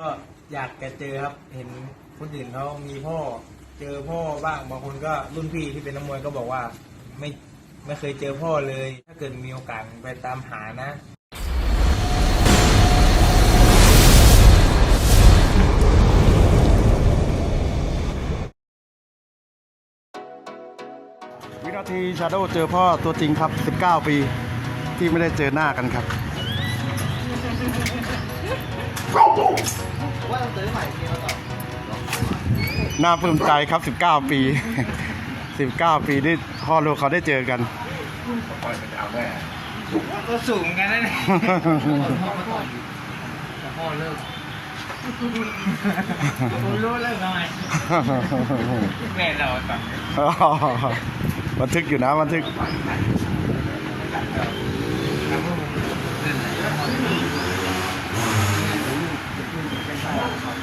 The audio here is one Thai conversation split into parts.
ก็อยากจะเจอครับ เห็นคนอื่นเขามีพ่อ เจอพ่อบ้างบางคนก็รุ่นพี่ที่เป็นนักมวยก็บอกว่า ไม่ไม่เคยเจอพ่อเลย ถ้าเกิดมีโอกาสไปตามหานะวินาทีชาโดเจอพ่อตัวจริงครับ 19 ปี ที่ไม่ได้เจอหน้ากันครับ น่าปลื้มใจครับ 19 ปี 19 ปีที่พ่อลูกเขาได้เจอกันก็สูงกันนะเนี่ยพ่อเลิกผมรู้เลิกทำไมแม่เราต่างบันทึกอยู่นะบันทึก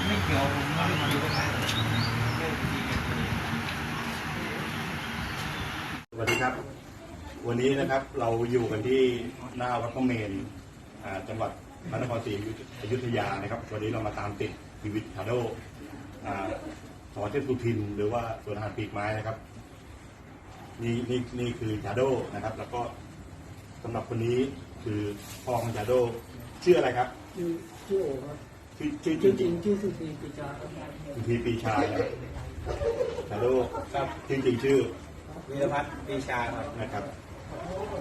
ไม่เกี่ยวผมไม่ได้มาดูกันนะ สวัสดีครับ วันนี้นะครับเราอยู่กันที่หน้าวัดพระเมรุอ่าจังหวัดพระนครศรีอยุธยานะครับ วันนี้เรามาตามติดชีวิตชาโดอ่าสอนเทพสุทิน หรือว่าสวนอาหารปีกไม้นะครับ นี่นี่นี่คือชาโดนะครับ แล้วก็สำหรับคนนี้คือพ่อของชาโดชื่ออะไรครับชื่อชื่อโอครับชื่อชื่อจชื่อจริริงงชื่อสุธีปิจาครับๆสุธีปีชานะครับชาโดครับจริงๆชื่อวีรพัฒน์ปรีชาครับนะครับ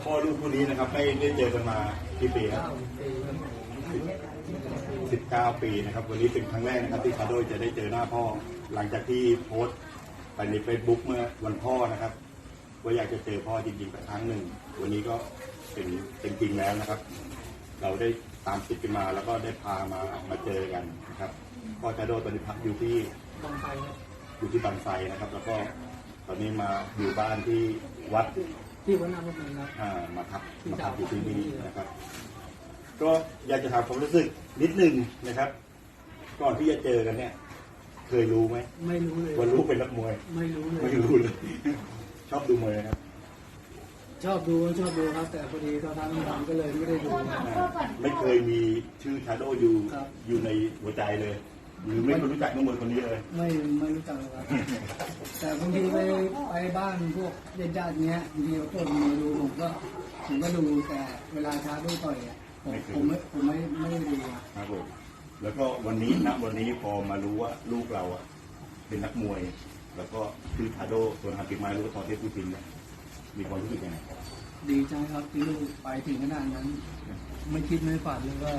พ่อลูกคู่นี้นะครับไม่ได้เจอกันมากี่ปีครับสิบเก้าปีนะครับ วันนี้เป็นครั้งแรกนะครับที่คาโดจะได้เจอหน้าพ่อ หลังจากที่โพสต์ไปใน Facebook เมื่อวันพ่อนะครับว่าอยากจะเจอพ่อจริงๆสักครั้งหนึ่ง วันนี้ก็เป็นเป็นจริงแล้วนะครับ เราได้ตามติดกันมาแล้วก็ได้พามามาเจอกันนะครับพ่อคาโดตอนนี้พักอยู่ที่บางไทรอยู่ที่บางไทรนะครับ แล้วก็ตอนนี้มาอยู่บ้านที่วัด ที่วัดนาพุทธครับ อ่ามาพักมาพักอยู่ที่นี่นะครับ ก็อยากจะถามความรู้สึกนิดหนึ่งนะครับ ก่อนที่จะเจอกันเนี่ย เคยรู้ไหมไม่รู้เลย ว่าลูกเป็นนักมวย ไม่รู้เลย ไม่รู้เลย ชอบดูมวยนะครับ ชอบดูชอบดูครับ แต่พอดีตอนนั้นผมก็เลยไม่ได้ดูอ่าไม่เคยมีชื่อชาโดอยู่ครับ อยู่ในหัวใจเลย หรือไม่เคยรู้จักนักมวยคนนี้เลยไม่ไม่รู้จักเลยครับ แต่บางทีไปไปบ้านพวกญาติญาติๆเงี้ยบางทีเขาเปิดมือดูผมก็ผมก็ดูแต่เวลาท้าด้วยต่อยอะผมผมไม่ผมไม่ไม่ได้ดูอะครับผมแล้วก็วันนี้ณวันนี้พอมารู้ว่าลูกเราอะเป็นนักมวย แล้วก็ชื่อชาโดส่วนหาปิกไม้รู้ว่าทอเทพพูตินเนี่ยมีความรู้สึกยังไงดีใจครับที่ลูกไปถึงขนาดนั้น ไม่คิดไม่ฝันเลยว่า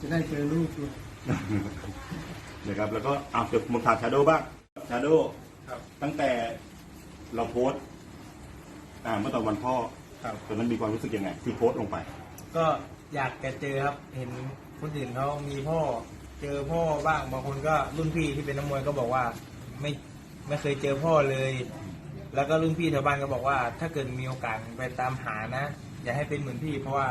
จะได้เจอลูกด้วย นะครับ แล้วก็เอาเดี๋ยวผมถามชาโดบ้างชาโดครับ ตั้งแต่เราโพสต์อ่าเมื่อตอนวันพ่อครับ ตอนนั้นมีความรู้สึกยังไงที่โพสต์ลงไป ก็อยากจะเจอครับ เห็นคนอื่นเขามีพ่อ เจอพ่อบ้างบางคนก็รุ่นพี่ที่เป็นนักมวยก็บอกว่า ไม่ไม่เคยเจอพ่อเลย แล้วก็รุ่นพี่แถวบ้านก็บอกว่า ถ้าเกิดมีโอกาสไปตามหานะ อย่าให้เป็นเหมือนพี่เพราะว่า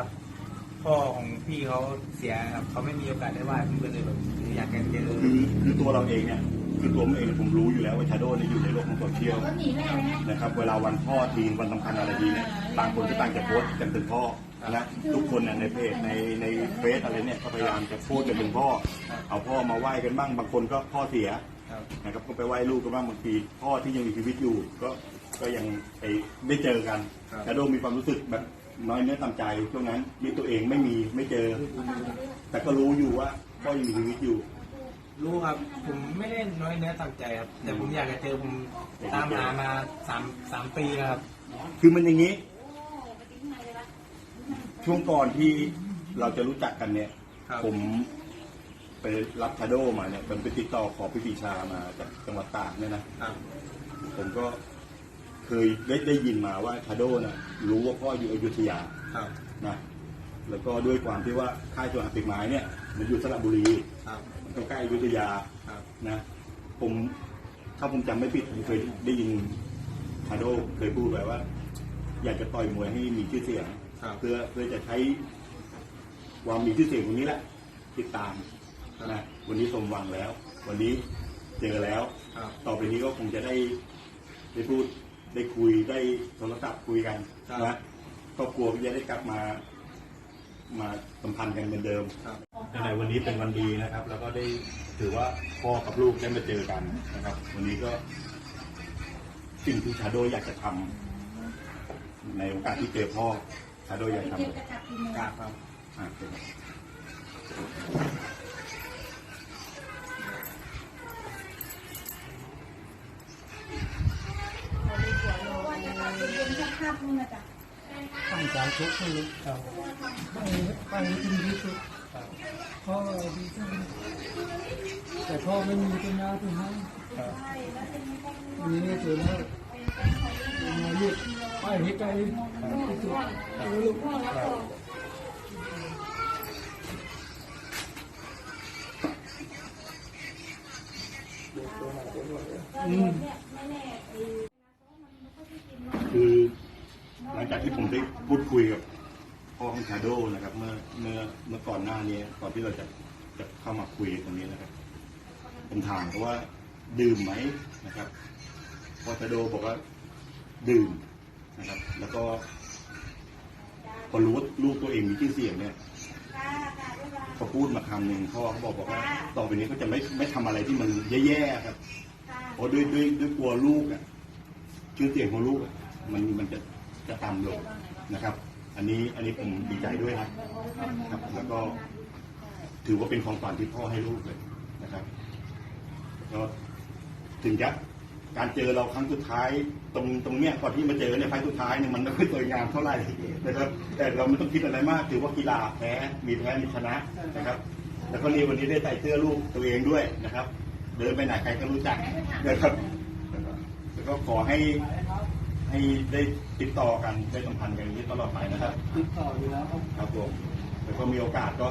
พ่อของพี่เขาเสียครับเขาไม่มีโอกาสได้ไหว้ผมก็เลยแบบอยากจะเจอคือคือตัวเราเองเนี่ยคือตัวผมเองเนี่ยผมรู้อยู่แล้วว่าชาโดเนี่ยอยู่ในโลกของโซเชียลนะครับ เวลาวันพ่อทีวันสำคัญอะไรดีเนี่ยต่างคนก็ต่างจะโพสต์กันถึงพ่อนะทุกคนเนี่ยในเพจในในเฟซอะไรเนี่ยก็พยายามจะโพูดกันถึงพ่อ เอาพ่อมาไหว้กันบ้างบางคนก็พ่อเสียนะครับก็ไปไหว้ลูกกันบ้างบางทีพ่อที่ยังมีชีวิตอยู่ ก็ก็ยังไปได้เจอกันชาโดมีความรู้สึกแบบ น้อยเนื้อต่ำใจช่วงนั้นมีตัวเองไม่มีไม่เจอ แต่ก็รู้อยู่ว่าพ่อยังมีชีวิตอยู่ รู้ครับ ผมไม่ได้น้อยเนื้อต่ำใจครับ แต่ผมอยากจะเจอผมตามหามาสามสามปีแล้วครับ คือมันอย่างนี้ ช่วงก่อนที่เราจะรู้จักกันเนี่ย ครับ ผมไปรับชาโดมาเนี่ยผมไปติดต่อขอพิธีชามาจากจังหวัดตากเนี่ยนะ ครับ ผมก็เค ยได้ได้ยินมาว่าชาโดนะรู้ว่าพ่ออยู่อยุธยาครับ นะแล้วก็ด้วยความที่ว่าค่ายจัวหาปิกไม้เนี่ย มันอยู่สระบุรีครับ มันก็ใกล้อยุธยาครับ นะ ผมถ้าผมจำไม่ผิดผมเคยได้ยินชาโดเคยพูดไว้ว่า อยากจะต่อยมวยให้มีชื่อเสียง ครับ เพื่อเพื่อจะใช้ความมีชื่อเสียงตรงนี้แหละติดตามครับ นะวันนี้สมหวังแล้ว วันนี้เจอแล้ว ครับ ต่อไปนี้ก็คงจะได้ได้พูด ได้คุยได้โทรศัพท์คุยกันครับ นะครอบครัวก็จะได้กลับมา มาสัมพันธ์กันเหมือนเดิมครับ ในวันนี้เป็นวันดีนะครับ แล้วก็ได้เจถือว่าพ่อกับลูกได้มาเจอกันนะครับ วันนี้ก็ สิ่งที่ชาโดอยากจะทำในโอกาสที่เจอพ่อชาโดอยากทำกราบครับอ่าเป็นไง ว่าจะกลับ ไปเย็นสักพักนึงนะจ๊ะตั้งใจทุกข์ให้ลูกครับไปไปจริงที่สุดพ่อดีจังแต่พ่อไม่มีปัญญาที่ให้มีนี่ตัวแล้วมาลูกไปให้ไกลที่สุดลูกครับอืมคือห ลังจากที่ผมได้พูดคุยกับพ่อของชาโดนะครับ เมื่อเมื่อเมื่อก่อนหน้านี้ก่อนที่เราจะจะเข้ามาคุยตรงนี้นะครับผมถามเขาว่าดื่มไหมนะครับพ่อชาโดบอกว่าดื่มนะครับ แล้วก็พอรู้ว่าลูกตัวเองมีชื่อเสียงเนี่ยเขาพูดมาคำหนึ่งพ่อเขาบอกบอกว่า ต่อไปนี้เขาจะไม่ไม่ทำอะไรที่มันแย่ๆครับเพราะด้วยด้วยด้วยกลัวลูกอะชื่อเสียงของลูกอะมันมันจะ จะต่ำลงนะครับ อันนี้อันนี้ผมดีใจด้วยนะครับ แล้วก็ถือว่าเป็นของขวัญที่พ่อให้ลูกเลยนะครับก็ถึงจะการเจอเราครั้งสุดท้าย ตรงตรงเนี้ยก่อนที่มาเจอเนี่ยไฟสุดท้ายเนี่ยมันไม่ค่อยสวยงามเท่าไหร่นะครับ แต่เราไม่ต้องคิดอะไรมาก ถือว่ากีฬาแพ้มีแพ้มีชนะนะครับ แล้วก็นี่วันนี้ได้ใส่เสื้อลูกตัวเองด้วยนะครับ เดินไปไหนใครก็รู้จักนะครับแล้วก็แล้วก็ขอให้ ให้ได้ติดต่อกันได้สัมพันธ์กันอย่างนี้ตลอดไปนะครับติดต่ออยู่แล้วครับครับผมแล้วก็มีโอกาสก็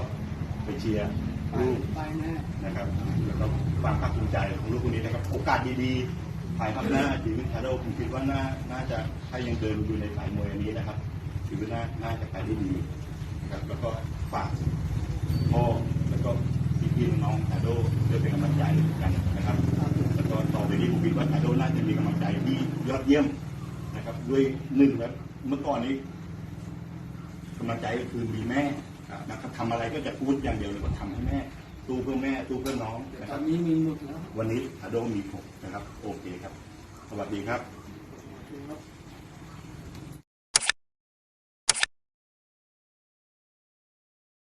ไปเชียร์ลูกไปแน่นะครับแล้วก็ความภาคภูมิใจของลูกคนนี้นะครับ โอกาสดีๆภายภาคหน้าชีวิตชาโดผมคิดว่าน่าน่าจะถ้ายังเดินอยู่ในสายมวยอันนี้นะครับชีวิตน่าน่าจะไปได้ดีนะครับแล้วก็ฝากพ่อแล้วก็พี่ๆน้องๆชาโดด้วยเป็นกำลังใจกันนะครับแล้วก็ต่อไปนี้ผมคิดว่าชาโดน่าจะมีกำลังใจที่ยอดเยี่ยมนะครับ ด้วยหนึ่งแล้วเมื่อก่อนนี้กำลังใจก็คือมีแม่นะครับทำอะไรก็จะพูดอย่างเดียวเลยว่าทำให้แม่ตู้เพื่อแม่ตู้เพื่อน้องนะตคอรับนนี้มีหมดแล้ววันนี้อาโดมีผมนะครับ โอเคครับ สวัสดีครับ